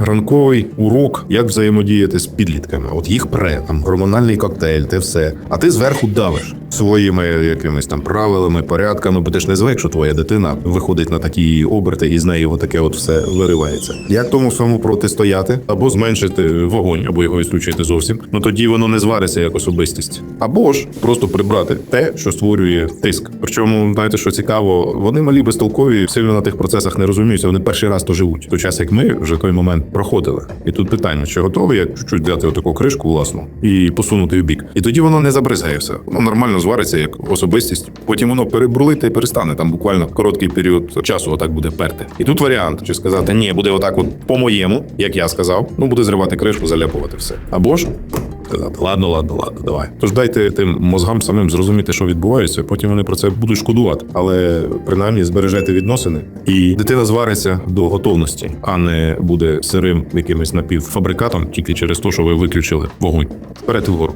ранковий урок, як взаємодіяти з підлітками. От їх пре, там гормональний коктейль, те все. А ти зверху давиш своїми якимись там правилами, порядками, бо ти ж не звик, що твоя дитина виходить на такі оберти, і з неї отаке от все виривається. Як тому всьому протистояти, або зменшити вогонь, або його ісключити зовсім. Ну тоді воно не звариться як особистість. Або ж просто прибрати те, що створює тиск. Причому, знаєте, що цікаво, вони малі безтолкові, сильно на тих процесах не розуміються. Вони перший раз то живуть. Той час, як ми вже той момент проходили. І тут питання: чи готові я чуть-чуть взяти отаку кришку власну і посунути в бік. І тоді воно не забризгає все. Воно нормально звариться як особистість. Потім воно перебрулить та й перестане. Там буквально короткий період часу отак буде перти. І тут варіант, чи сказати ні, буде отак, от по-моєму, як я сказав. Ну буде зривати кришку, заляпувати все. Або ж сказати, ладно, ладно, ладно, давай. Тож дайте тим мозгам самим зрозуміти, що відбувається. Потім вони про це будуть шкодувати. Але принаймні збережете відносини, і дитина звариться до готовності, а не буде сирим якимось напівфабрикатом тільки через те, що ви виключили вогонь. Вперед вгору.